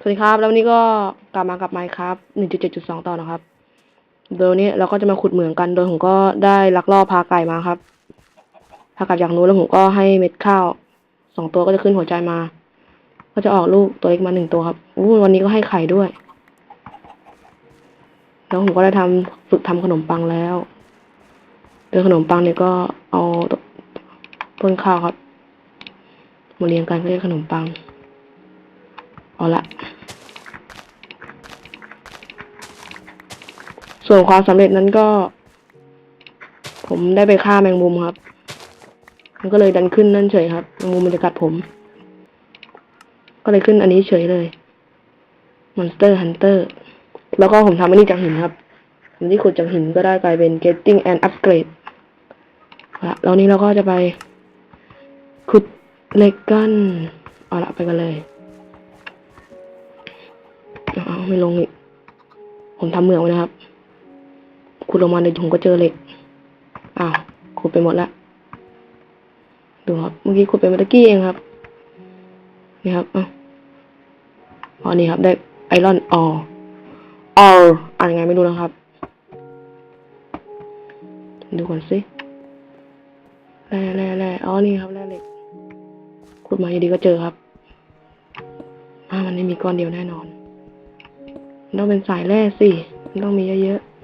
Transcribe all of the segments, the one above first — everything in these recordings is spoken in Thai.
สวัสดีครับ แล้ววันนี้ก็กลับมากับไมค์ครับ1.7.2ต่อนะครับโดยวนี้เราก็จะมาขุดเหมืองกันโดยผมก็ได้ลักลอบพาไก่มาครับพาไก่จากนู้นแล้วผมก็ให้เม็ดข้าวสองตัวก็จะขึ้นหัวใจมา ก็จะออกลูกตัวเล็กมาหนึ่งตัวครับอู้วันนี้ก็ให้ไข่ด้วย แล้วผมก็ได้ทำฝึกทำขนมปังแล้วโดยขนมปังเนี่ยก็เอาต้นข้าวครับมาเรียงกันก็เรียกขนมปัง เอาละส่วนความสำเร็จนั้นก็ ผมได้ไปฆ่าแมงมุมครับ มันก็เลยดันขึ้นนั่นเฉยครับแมงมุมมันจะกัดผม ก็เลยขึ้นอันนี้เฉยเลย Monster Hunter แล้วก็ผมทำอันนี้จากหินครับอันที่ขุดจากหินก็ได้กลายเป็น Getting and Upgrade ละแล้วนี้เราก็จะไปขุดเหล็กกัน เอาละไปกันเลย เอาไม่ลงอีก ผมทำเหมืองไว้นะครับ ขุดลงมาในถุงก็เจอเหล็ก อ้าว ขุดไปหมดล้วดูครับ เมื่อกี้ขุดไปเมื่อกี้เองครับ นี่ครับอ้าวอ๋อนี่ครับ ได้ไอรอนอออออ่านยังไงไม่รู้นะครับ ดูก่อนสิแร่แร่แร่อ๋อ นี่ครับแร่เหล็ก ขุดมาอยู่ดีก็เจอครับอ่ามันไม่มีก้อนเดียวแน่นอน ต้องเป็นสายแร่สิมันต้องมีเยอะๆ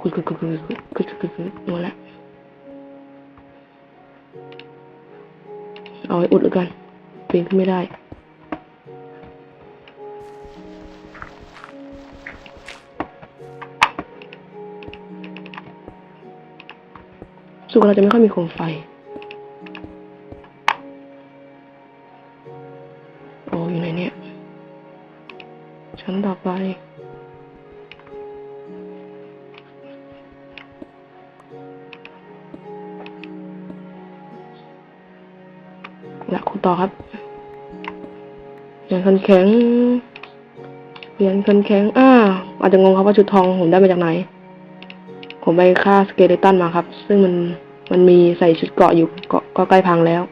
ขุดขุดขุดขุดขุดขุดขุดขุดขุดหมดแล้วเอาไว้อุดแล้วกันปีนขึ้นไม่ได้สุกเราจะไม่ค่อยมีโคมไฟ อไปละคุณต่อครับเหรียญคันแข็งเหรียญคันแข็งอ่าอาจจะงงครับว่าชุดทองผมได้มาจากไหน ผมไปฆ่าสเกเลตันมาครับ ซึ่งมันมันมีใส่ชุดเกาะอยู่ก็ใกล้พังแล้ว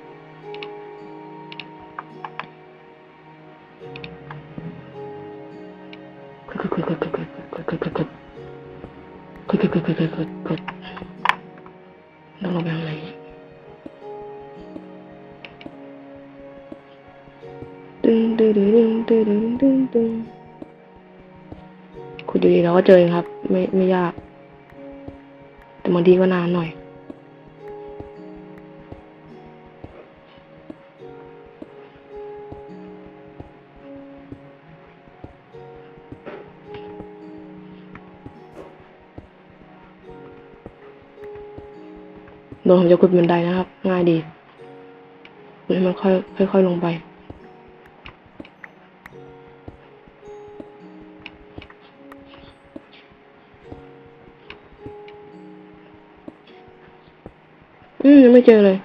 ต้องลงไปข้างในตึงตึงตึงตึงตึงตึงตึงขุดอยู่ดีเราก็เจอเองครับ ไม่ไม่ยาก แต่บางทีก็นานหน่อย โดยผมจะขุดบันไดนะครับ ง่ายดีขุดให้มันค่อยค่อยๆลงไป อืมยังไม่เจอเลย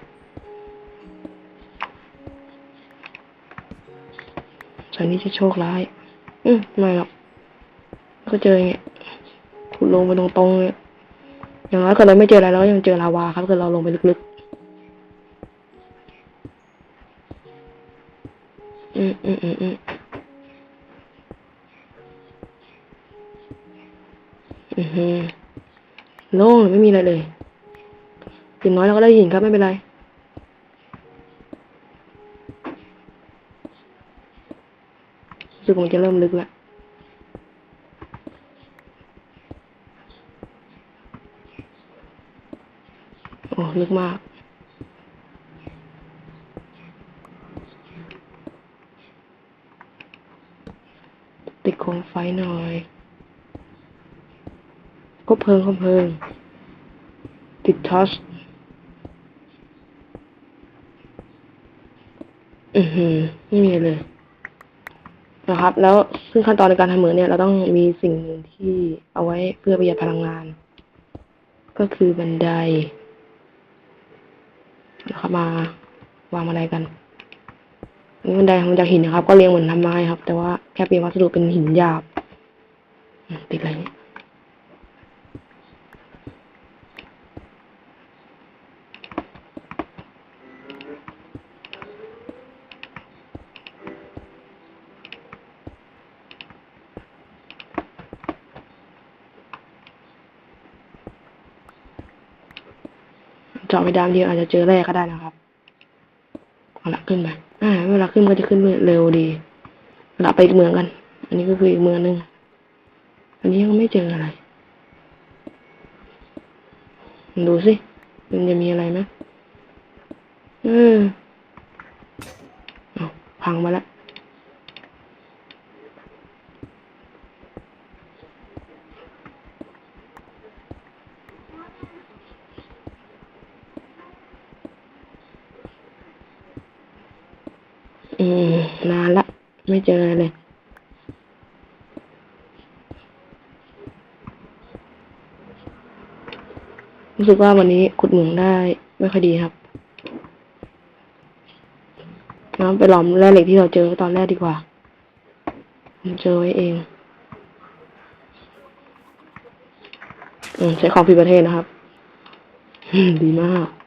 สายนี้จะโชคร้าย อืมไม่หรอก ก็เจออย่างเงี้ยขุดลงไปตรงๆเนี่ย อย่างน้อยเกิดเราไม่เจออะไรเราก็ยังเจอลาวาครับเกิดเราลงไปลึกๆ อืมอืมอืมอืมอือหือโล่งไม่มีอะไรเลยอย่างน้อยเราก็ได้หินครับไม่เป็นไรรู้สึกมันจะเริ่มลึกแล้ว โอ้ลึกมาก ติดโคมไฟหน่อย ก็เพลิงก็เพลิง ติดทอชอือหือ ไม่มีเลยนะครับ แล้วซึ่งขั้นตอนในการทำเหมืองเนี่ย เราต้องมีสิ่งหนึ่งที่เอาไว้เพื่อประหยัดพลังงาน ก็คือบันได นะครับมาวางอะไรกันนี่บันไดทำจากหินนะครับ ก็เรียงเหมือนทำไม้ครับ แต่ว่าแค่เปลี่ยนวัสดุเป็นหินหยาบติดอะไรเนี่ย เจาะไม่ได้บางทีอาจจะเจอแร่ก็ได้นะครับเอาละขึ้นไปอ่าเวลาขึ้นมันก็จะขึ้นเร็วดีเอาไปอีกเมืองกัน อันนี้ก็คืออีกเมืองหนึ่งอันนี้ยังไม่เจออะไร ดูสิ มันจะมีอะไรไหมเออเอพังมาแล้ว อืม นานละ ไม่เจออะไรเลย รู้สึกว่าวันนี้ขุดหมืองได้ไม่ค่อยดีครับงั้นไปหลอมแร่เหล็กที่เราเจอตอนแรกดีกว่าผมเจอไว้เอง อืมใช้ของผิดประเทศนะครับ ดีมาก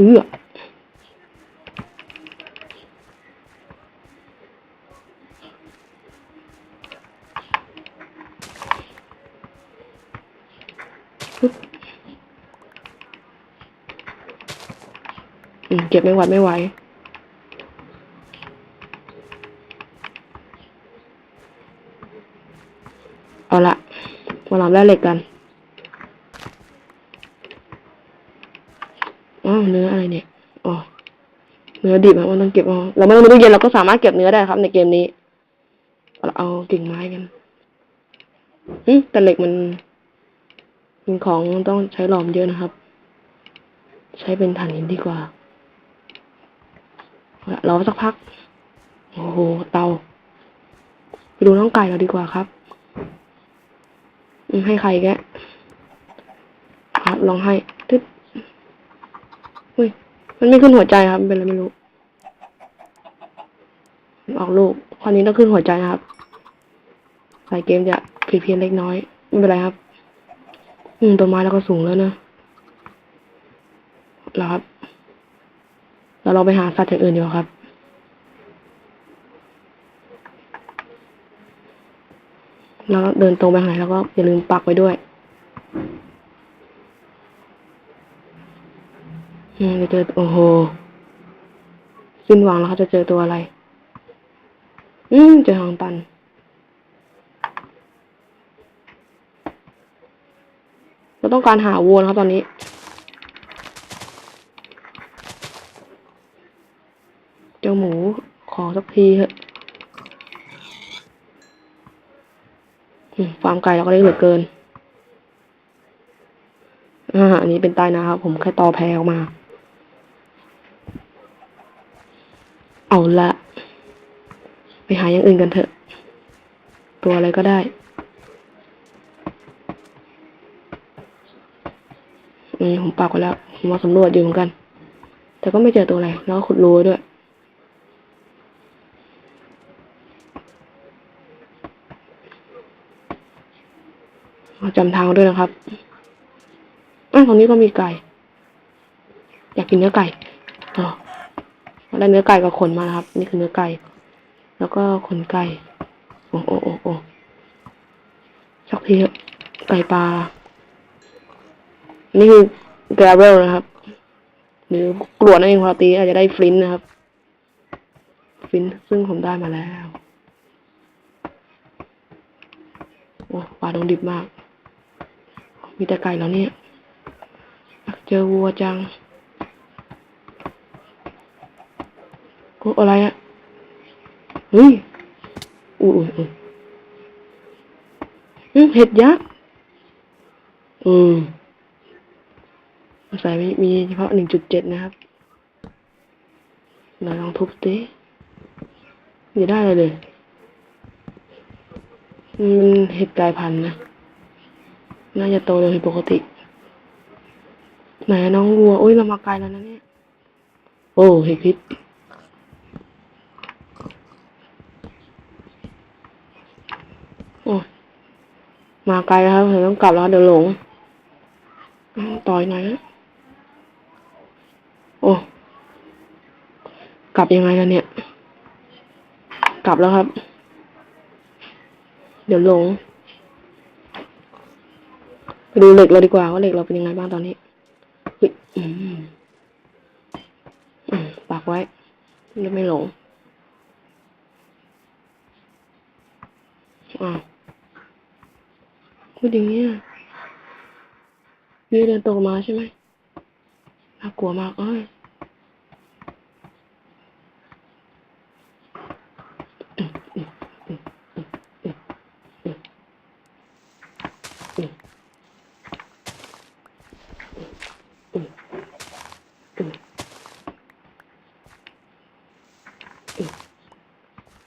เอื้อปึ๊บอืมเก็บไม่หวัดไม่ไหวเอาละมาลองแร่เหล็กกัน อ๋อเนื้ออะไรเนี่ยอ๋อเนื้อดิบอะมันต้องเก็บเอาเราไม่ต้องมีตู้เย็นเราก็สามารถเก็บเนื้อได้ครับ ในเกมนี้เราเอากิ่งไม้กันอืมแต่เหล็กมันเป็นของต้องใช้หลอมเยอะนะครับ ใช้เป็นถ่านหินดีกว่าเอาะสักพัก โอ้โหเตาไปดูน้องไก่เราดีกว่าครับให้ใครแกครับลองให้ มันไม่ขึ้นหัวใจครับมันเป็นอะไรไม่รู้ ออกลูกคราวนี้ต้องขึ้นหัวใจนะครับสายเกมจะผิดเพี้ยนเล็กน้อยไม่เป็นไรครับ อืมต้นไม้แล้วก็สูงแล้วนะแล้วครับเราลองไปหาสัตว์อย่างอื่นดีกว่าครับ แล้วเดินตรงไปข้างไหนแล้วก็อย่าลืมปักไว้ด้วย อืมจะ เจอโอ้โหสิ้นหวังแล้วเขาจะเจอตัวอะไร อืมเจอทางตัน เราต้องการหาวัวนะครับตอนนี้ เจ้าหมูขอสักทีเถอะอืมฟาร์มไก่เราก็ได้เหลือเกิน อ่า อันนี้เป็นใต้นะครับ ผมแค่ต่อแพรออกมา เอาละ ไปหาอย่างอื่นกันเถอะ ตัวอะไรก็ได้ อืมผมปักไว้แล้ว ผมมาสำรวจอยู่เหมือนกัน แต่ก็ไม่เจอตัวอะไร แล้วก็ขุดรูด้วย จำทางด้วยนะครับอะตรงนี้ก็มีไก่ อยากกินเนื้อไก่อ๋อ ได้เนื้อไก่กับขนมาครับ นี่คือเนื้อไก่ แล้วก็ขนไก่ โอ้โอ้โอ้โอ้ชักทีเถอะไก่ปลา นี่คือ gravel นะครับ หรือกรวดนั่นเองพอตีอาจจะได้ฟลินนะครับ ฟลินซึ่งผมได้มาแล้ว โอ้ปลาดงดิบมาก มีแต่ไก่แล้วเนี่ยอยากเจอวัวจังโอ้อะไรอะเฮ้ยอุ้ยอืมเห็ดยักษ์อืมใส่มีมีเฉพาะหนึ่งจุดเจ็ดนะครับเราลองทุบสิไม่ได้อะไรเลยมันเห็ดกลายพันธุ์นะ น่าจะโตเร็วผิดปกติ ไหนน้องวัว โอ้ยเรามาไกลแล้วนะเนี่ย โอ้ เห็ดพิษโอ้ย มาไกลแล้วครับเดี๋ยวต้องกลับแล้วเดี๋ยวหลงต่อยหน่อยนะโอ้กลับยังไงล่ะเนี่ย กลับแล้วครับ เดี๋ยวหลงไปดูเหล็กเราดีกว่าว่าเหล็กเราเป็นยังไงบ้างตอนนี้ปักไว้จะไม่หลงอ้า พูดอย่างนี้ยพี่เดินตกมาใช่ไหมน่ากลัวมากเอ้ย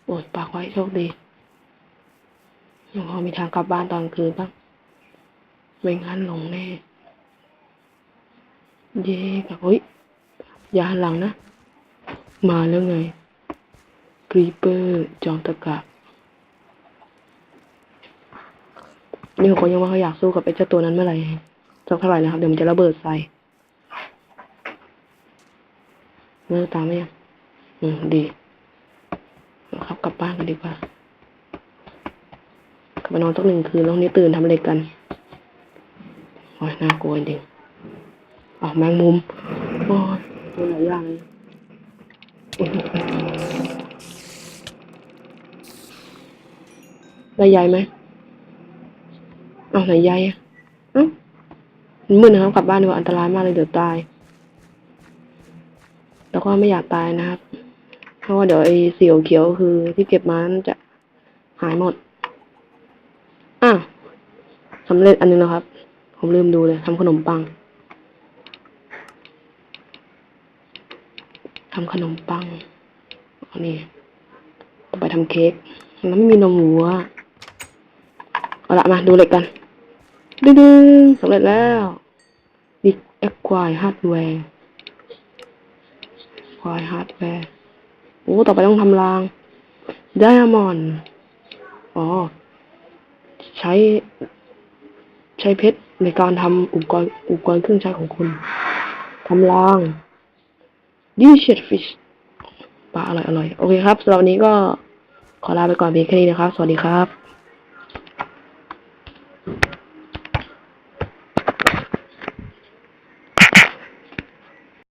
โอ้ยปักไว้โชคดียังพอมีทางกลับบ้านตอนคืนบ้าง ไม่งั้นลงแน่ เย่กับเฮ้ย อย่าหันหลังนะ มาแล้วไงกรีเปอร์จอมตะกะนี่ผมก็ยังว่าเขาอยากสู้กับไอ้เจ้าตัวนั้นเมื่อไหร่สักเท่าไหร่นะครับ เดี๋ยวมันจะระเบิดใส่เลิกตามไหมยังอืมดีครับกลับบ้านกันดีกว่า กลับไปนอนสักหนึ่งคืนแล้วนี้ตื่นทำอะไรกัน อ้ยน่ากลัวจริงออกแมงมุมโอ้ยตัวไหนอย่างเลยได้ใยไหมเอาไหนใยอะอ้ามันมืดนะครับกลับบ้านดีกว่าอันตรายมากเลยเดี๋ยวตาย แล้วก็ไม่อยากตายนะครับ เพราะว่าเดี๋ยวไอ้สีเขียวคือที่เก็บมานันจะหายหมด อะสำเร็จอันนึงแล้วครับ ผมลืมดูเลยทำขนมปังทำขนมปังอันนี้ต่อไปทำเค้กแล้วไม่มีนมวัวเอาละมาดูเหล็กกันดึงๆสำเร็จแล้วดิเอ็กควายฮาร์ดแวร์ควายฮาร์ดแวร์โอ้ต่อไปต้องทำรางไดอะมอนด์อ๋อ ใช้ ใช้เพชร ในการทำอุปกรณ์อุปกรณ์เครื่องใช้ของคุณทำรางดิเชตฟิชปลาอร่อยอร่อยโอเคครับสำหรับวันนี้ก็ขอลาไปก่อนเพียงแค่นี้นะครับ สวัสดีครับ